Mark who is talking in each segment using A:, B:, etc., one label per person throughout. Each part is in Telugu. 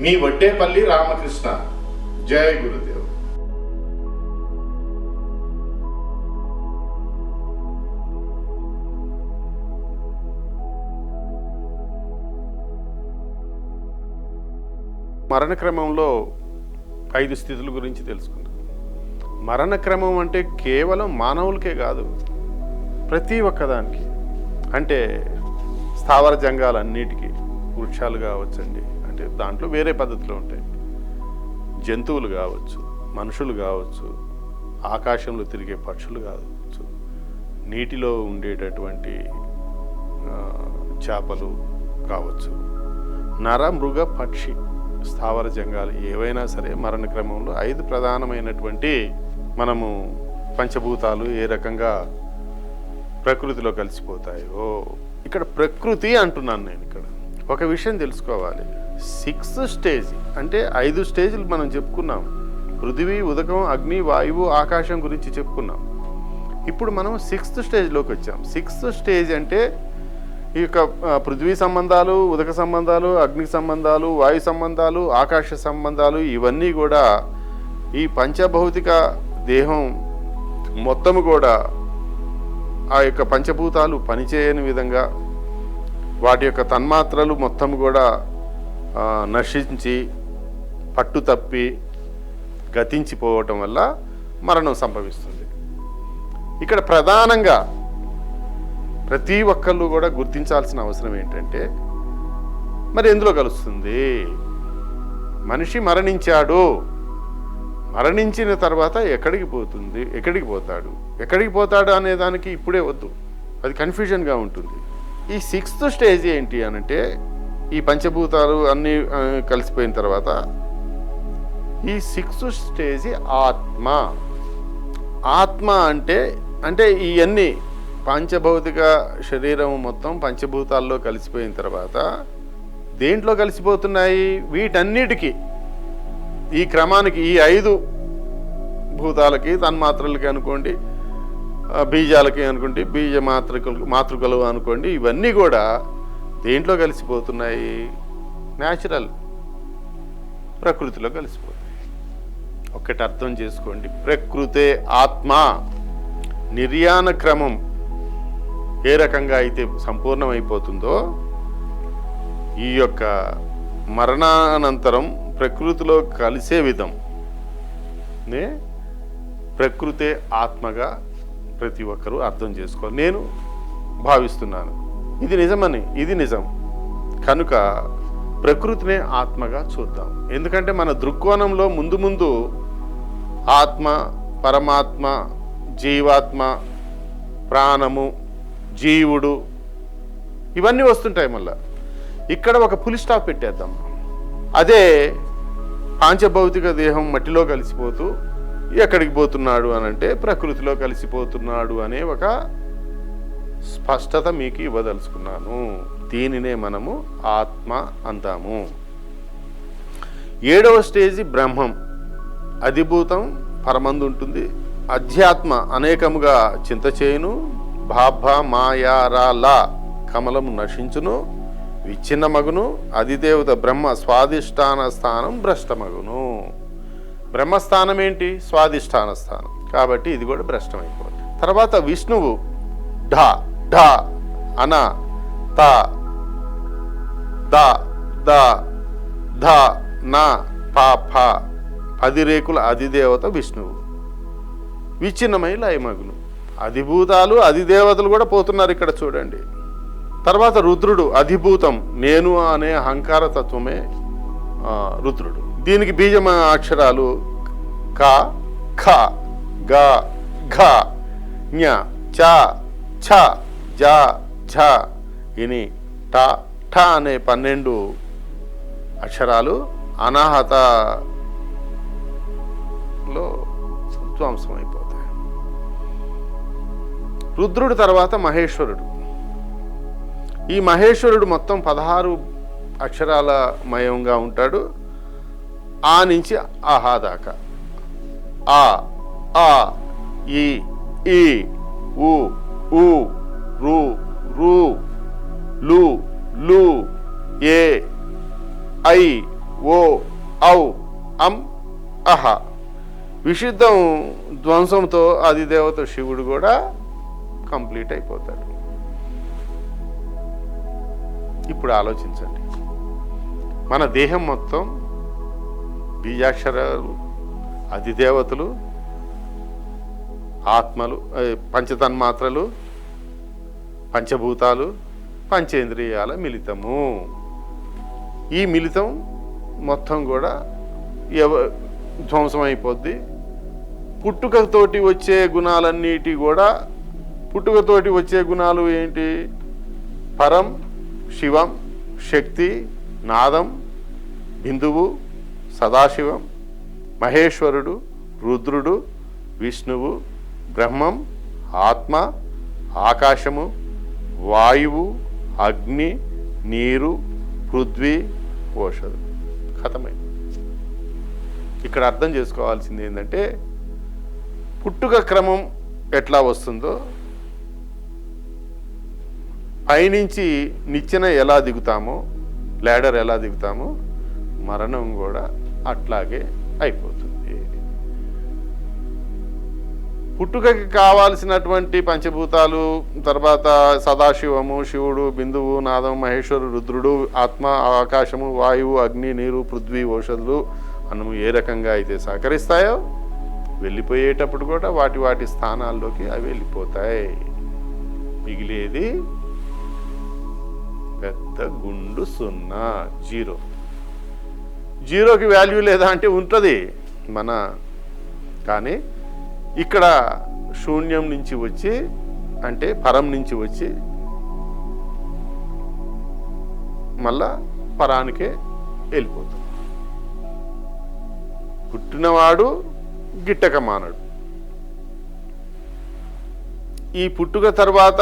A: మీ వడ్డేపల్లి రామకృష్ణ. జయ గురుదేవ్.
B: మరణ క్రమంలో ఐదు స్థితుల గురించి తెలుసుకుందాం. మరణక్రమం అంటే కేవలం మానవులకే కాదు ప్రతి ఒక్కదానికి. అంటే స్థావర జంగాలన్నిటికీ వృక్షాలు కావచ్చండి. అంటే దాంట్లో వేరే పద్ధతిలో ఉంటాయి. జంతువులు కావచ్చు మనుషులు కావచ్చు ఆకాశంలో తిరిగే పక్షులు కావచ్చు నీటిలో ఉండేటటువంటి చేపలు కావచ్చు. నర మృగ పక్షి స్థావర జంగాలు ఏవైనా సరే మరణ క్రమంలో ఐదు ప్రధానమైనటువంటి మనము పంచభూతాలు ఏ రకంగా ప్రకృతిలో కలిసిపోతాయో. ఇక్కడ ప్రకృతి అంటున్నాను నేను ఇక్కడ. ఒక విషయం తెలుసుకోవాలి. సిక్స్త్ స్టేజ్ అంటే ఐదు స్టేజ్లు మనం చెప్పుకున్నాం. పృథివీ ఉదకం అగ్ని వాయువు ఆకాశం గురించి చెప్పుకున్నాం. ఇప్పుడు మనం సిక్స్త్ స్టేజ్లోకి వచ్చాం. సిక్స్త్ స్టేజ్ అంటే ఈ యొక్క పృథ్వీ సంబంధాలు ఉదక సంబంధాలు అగ్ని సంబంధాలు వాయు సంబంధాలు ఆకాశ సంబంధాలు ఇవన్నీ కూడా ఈ పంచభౌతిక దేహం మొత్తము కూడా ఆ యొక్క పంచభూతాలు పనిచేయని విధంగా వాటి యొక్క తన్మాత్రలు మొత్తం కూడా నశించి పట్టు తప్పి గతించిపోవటం వల్ల మరణం సంభవిస్తుంది. ఇక్కడ ప్రధానంగా ప్రతి ఒక్కళ్ళు కూడా గుర్తించాల్సిన అవసరం ఏంటంటే మరి ఎందులో కలుస్తుంది? మనిషి మరణించాడు. మరణించిన తర్వాత ఎక్కడికి పోతుంది? ఎక్కడికి పోతాడు? ఎక్కడికి పోతాడు అనే దానికి ఇప్పుడే వద్దు. అది కన్ఫ్యూజన్గా ఉంటుంది. ఈ సిక్స్త్ స్టేజ్ ఏంటి అనంటే ఈ పంచభూతాలు అన్నీ కలిసిపోయిన తర్వాత ఈ సిక్స్త్ స్టేజ్ ఆత్మ. ఆత్మ అంటే అంటే ఇవన్నీ పంచభౌతిక శరీరం మొత్తం పంచభూతాల్లో కలిసిపోయిన తర్వాత దేంట్లో కలిసిపోతున్నాయి? వీటన్నిటికీ. ఈ క్రమానికి ఈ ఐదు భూతాలకి తన్మాత్రలకి అనుకోండి బీజాలకి అనుకోండి బీజ మాతృకలు మాతృకలు అనుకోండి ఇవన్నీ కూడా దేంట్లో కలిసిపోతున్నాయి? న్యాచురల్ ప్రకృతిలో కలిసిపోతున్నాయి ఒక్కటి అర్థం చేసుకోండి. ప్రకృతే ఆత్మ. నిర్యాణ క్రమం ఏ రకంగా అయితే సంపూర్ణమైపోతుందో ఈ యొక్క మరణానంతరం ప్రకృతిలో కలిసే విధం నే ప్రకృతే ఆత్మగా ప్రతి ఒక్కరూ అర్థం చేసుకోవాలి. నేను భావిస్తున్నాను. ఇది నిజమని ఇది నిజం. కనుక ప్రకృతినే ఆత్మగా చూద్దాం. ఎందుకంటే మన దృక్కోణంలో ముందు ముందు ఆత్మ పరమాత్మ జీవాత్మ ప్రాణము జీవుడు ఇవన్నీ వస్తుంటాయి మళ్ళా. ఇక్కడ ఒక పులి స్టాప్ పెట్టేద్దాం. అదే పాంచభౌతిక దేహం మట్టిలో కలిసిపోతూ ఎక్కడికి పోతున్నాడు అని అంటే ప్రకృతిలో కలిసిపోతున్నాడు అనే ఒక స్పష్టత మీకు ఇవ్వదలుచుకున్నాను. దీనినే మనము ఆత్మ అంటాము. ఏడవ స్టేజి బ్రహ్మం. అధిభూతం పరమందు ఉంటుంది అధ్యాత్మ అనేకముగా చింత చేయును. భాభ మాయారాల కమలము నశించును. విచ్ఛిన్న మగును అధిదేవత బ్రహ్మ స్వాదిష్టాన స్థానం భ్రష్టమగును. బ్రహ్మస్థానం ఏంటి స్వాదిష్టాన స్థానం. కాబట్టి ఇది కూడా భ్రష్టమైపోతుంది. తర్వాత విష్ణువు ఢ. ఢ అన త ద ద ధ న ప ఫ పది రేకుల అధిదేవత విష్ణువు. విచ్ఛిన్నమై లయమగును. అధిభూతాలు అధిదేవతలు కూడా పోతున్నారు ఇక్కడ చూడండి. తర్వాత రుద్రుడు అధిభూతం నేను అనే అహంకార తత్వమే రుద్రుడు. దీనికి బీజమ అక్షరాలు క ఖ గ ఘ ఞ చ ఛ జ ఝ ఇని ట ఠ అనే పన్నెండు అక్షరాలు అనాహతలో ధ్వంసమైపోతాయి రుద్రుడు తర్వాత మహేశ్వరుడు. ఈ మహేశ్వరుడు మొత్తం పదహారు అక్షరాల మయంగా ఉంటాడు. ఆ నుంచి ఆహా దాకా. ఆ ఆ ఈ ఈ ఉ ఉ రు రు లు లు ఏ ఐ ఓ ఔ అం అహ. విశుద్ధం ధ్వంసంతో ఆదిదేవత శివుడు కూడా కంప్లీట్ అయిపోతాడు. ఇప్పుడు ఆలోచించండి. మన దేహం మొత్తం బీజాక్షరాలు అధిదేవతలు ఆత్మలు పంచతన్మాత్రలు పంచభూతాలు పంచేంద్రియాల మిళితము. ఈ మిళితం మొత్తం కూడా ఎవ ధ్వంసం అయిపోద్ది పుట్టుకతోటి వచ్చే గుణాలన్నిటి కూడా పుట్టుకతోటి వచ్చే గుణాలు ఏంటి? పరం శివం శక్తి నాదం బిందువు సదాశివం మహేశ్వరుడు రుద్రుడు విష్ణువు బ్రహ్మం ఆత్మ ఆకాశము వాయువు అగ్ని నీరు పృథ్వీ ఓషధం. కథమై ఇక్కడ అర్థం చేసుకోవాల్సింది ఏంటంటే పుట్టుక క్రమం ఎట్లా వస్తుందో పైనుంచి నిచ్చెన ఎలా దిగుతామో లేడర్ ఎలా దిగుతామో మరణం కూడా అట్లాగే అయిపోతుంది. పుట్టుకకి కావాల్సినటువంటి పంచభూతాలు తర్వాత సదాశివము శివుడు బిందువు నాదం మహేశ్వరు రుద్రుడు ఆత్మ ఆకాశము వాయువు అగ్ని నీరు పృథ్వీ ఔషధులు అన్నము ఏ రకంగా అయితే సహకరిస్తాయో వెళ్ళిపోయేటప్పుడు కూడా వాటి వాటి స్థానాల్లోకి అవి వెళ్ళిపోతాయి. మిగిలేది పెద్ద గుండు సున్నా జీరో. జీరోకి వాల్యూ లేదా అంటే ఉంటుంది మన కానీ ఇక్కడ శూన్యం నుంచి వచ్చి అంటే పరం నుంచి వచ్చి మళ్ళా పరానికే వెళ్ళిపోతుంది పుట్టినవాడు గిట్టక మానడు. ఈ పుట్టుక తర్వాత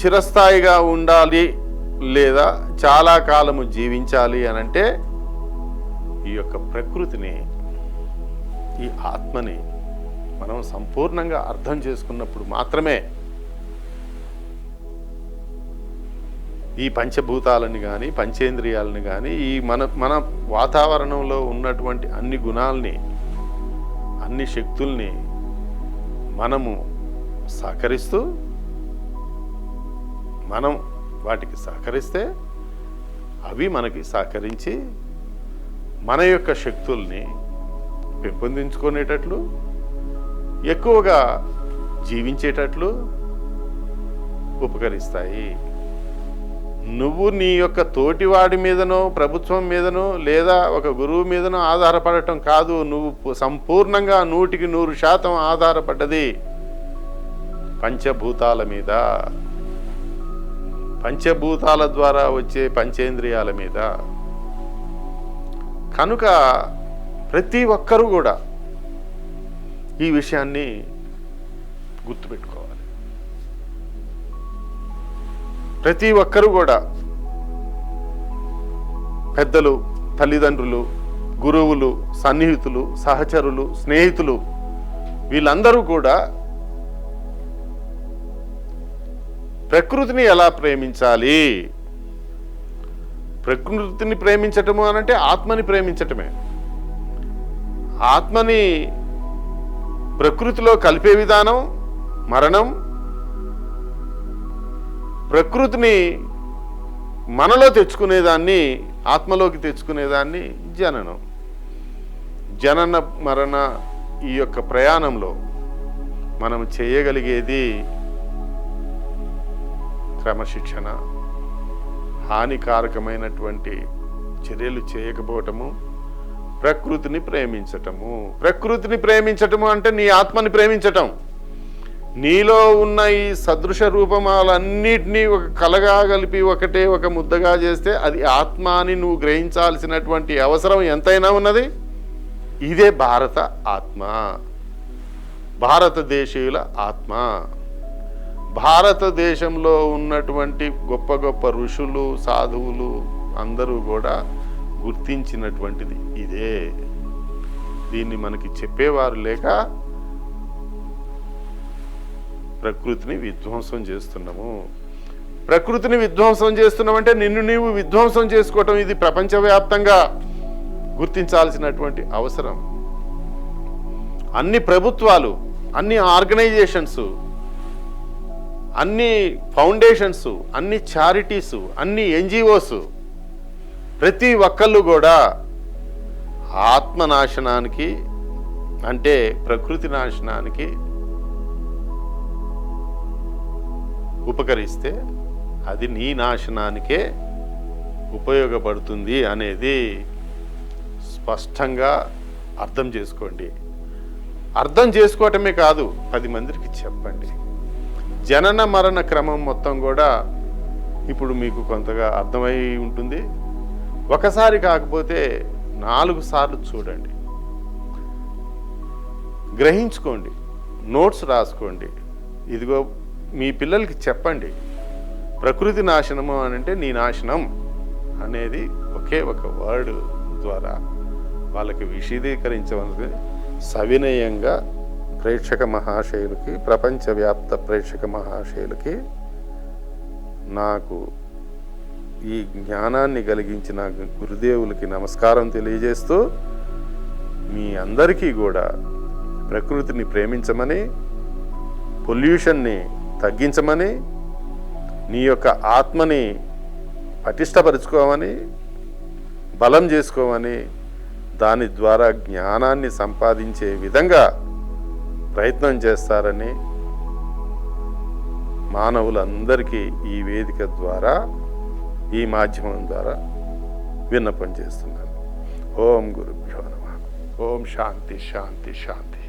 B: చిరస్థాయిగా ఉండాలి లేదా చాలా కాలము జీవించాలి అనంటే ఈ యొక్క ప్రకృతిని ఈ ఆత్మని మనం సంపూర్ణంగా అర్థం చేసుకున్నప్పుడు మాత్రమే ఈ పంచభూతాలని కానీ పంచేంద్రియాలని కానీ ఈ మన మన వాతావరణంలో ఉన్నటువంటి అన్ని గుణాలని అన్ని శక్తుల్ని మనము సహకరిస్తూ మనం వాటికి సహకరిస్తే అవి మనకి సహకరించి మన యొక్క శక్తుల్ని పెంపొందించుకునేటట్లు ఎక్కువగా జీవించేటట్లు ఉపకరిస్తాయి. నువ్వు నీ యొక్క తోటివాడి మీదనో ప్రభుత్వం మీదనో లేదా ఒక గురువు మీదనో ఆధారపడటం కాదు. నువ్వు సంపూర్ణంగా నూటికి నూరు శాతం ఆధారపడ్డది పంచభూతాల మీద. పంచభూతాల ద్వారా వచ్చే పంచేంద్రియాల మీద. కనుక ప్రతి ఒక్కరూ కూడా ఈ విషయాన్ని గుర్తుపెట్టుకోవాలి. ప్రతి ఒక్కరూ కూడా పెద్దలు తల్లిదండ్రులు గురువులు సన్నిహితులు సహచరులు స్నేహితులు వీళ్ళందరూ కూడా ప్రకృతిని ఎలా ప్రేమించాలి? ప్రకృతిని ప్రేమించటము అనంటే ఆత్మని ప్రేమించటమే. ఆత్మని ప్రకృతిలో కలిపే విధానం మరణం ప్రకృతిని మనలో తెచ్చుకునేదాన్ని ఆత్మలోకి తెచ్చుకునేదాన్ని జననం. జనన మరణ ఈ యొక్క ప్రయాణంలో మనం చేయగలిగేది క్రమశిక్షణ హానికారకమైనటువంటి చర్యలు చేయకపోవటము ప్రకృతిని ప్రేమించటము. ప్రకృతిని ప్రేమించటము అంటే నీ ఆత్మని ప్రేమించటం. నీలో ఉన్న ఈ సదృశ రూపమాలన్నిటినీ ఒక కలగా కలిపి ఒకటే ఒక ముద్దగా చేస్తే అది ఆత్మ అని నువ్వు గ్రహించాల్సినటువంటి అవసరం ఎంతైనా ఉన్నది? ఇదే భారత ఆత్మ. భారతదేశీయుల ఆత్మ. భారతదేశంలో ఉన్నటువంటి గొప్ప గొప్ప ఋషులు సాధువులు అందరూ కూడా గుర్తించినటువంటిది ఇదే. దీన్ని మనకి చెప్పేవారు లేక ప్రకృతిని విధ్వంసం చేస్తున్నాము. ప్రకృతిని విధ్వంసం చేస్తున్నామంటే నిన్ను నీవు విధ్వంసం చేసుకోవటం ఇది ప్రపంచవ్యాప్తంగా గుర్తించాల్సినటువంటి అవసరం. అన్ని ప్రభుత్వాలు అన్ని ఆర్గనైజేషన్స్ అన్ని ఫౌండేషన్స్ అన్ని చారిటీసు అన్ని ఎన్జిఓస్ ప్రతి ఒక్కళ్ళు కూడా ఆత్మనాశనానికి అంటే ప్రకృతి నాశనానికి ఉపకరిస్తే అది నీ నాశనానికే ఉపయోగపడుతుంది అనేది స్పష్టంగా అర్థం చేసుకోండి. అర్థం చేసుకోవటమే కాదు పది మందికి చెప్పండి. జనన మరణ క్రమం మొత్తం కూడా ఇప్పుడు మీకు కొంతగా అర్థమై ఉంటుంది. ఒకసారి కాకపోతే నాలుగు సార్లు చూడండి. గ్రహించుకోండి. నోట్స్ రాసుకోండి. ఇదిగో మీ పిల్లలకి చెప్పండి. ప్రకృతి నాశనము అని అంటే నీ నాశనం అనేది ఒకే ఒక వర్డ్ ద్వారా వాళ్ళకి విశదీకరించవలసి సవినయంగా ప్రేక్షక మహాశయులకి ప్రపంచవ్యాప్త ప్రేక్షక మహాశయులకి నాకు ఈ జ్ఞానాన్ని కలిగించిన గురుదేవులకి నమస్కారం తెలియజేస్తూ మీ అందరికీ కూడా ప్రకృతిని ప్రేమించమని పొల్యూషన్ని తగ్గించమని నీ యొక్క ఆత్మని పటిష్టపరుచుకోమని బలం చేసుకోమని దాని ద్వారా జ్ఞానాన్ని సంపాదించే విధంగా ప్రయత్నం చేస్తారని మానవులందరికీ ఈ వేదిక ద్వారా ఈ మాధ్యమం ద్వారా విన్నపం చేస్తున్నాను. ఓం గురుభ్యో నమ. ఓం శాంతి శాంతి శాంతి.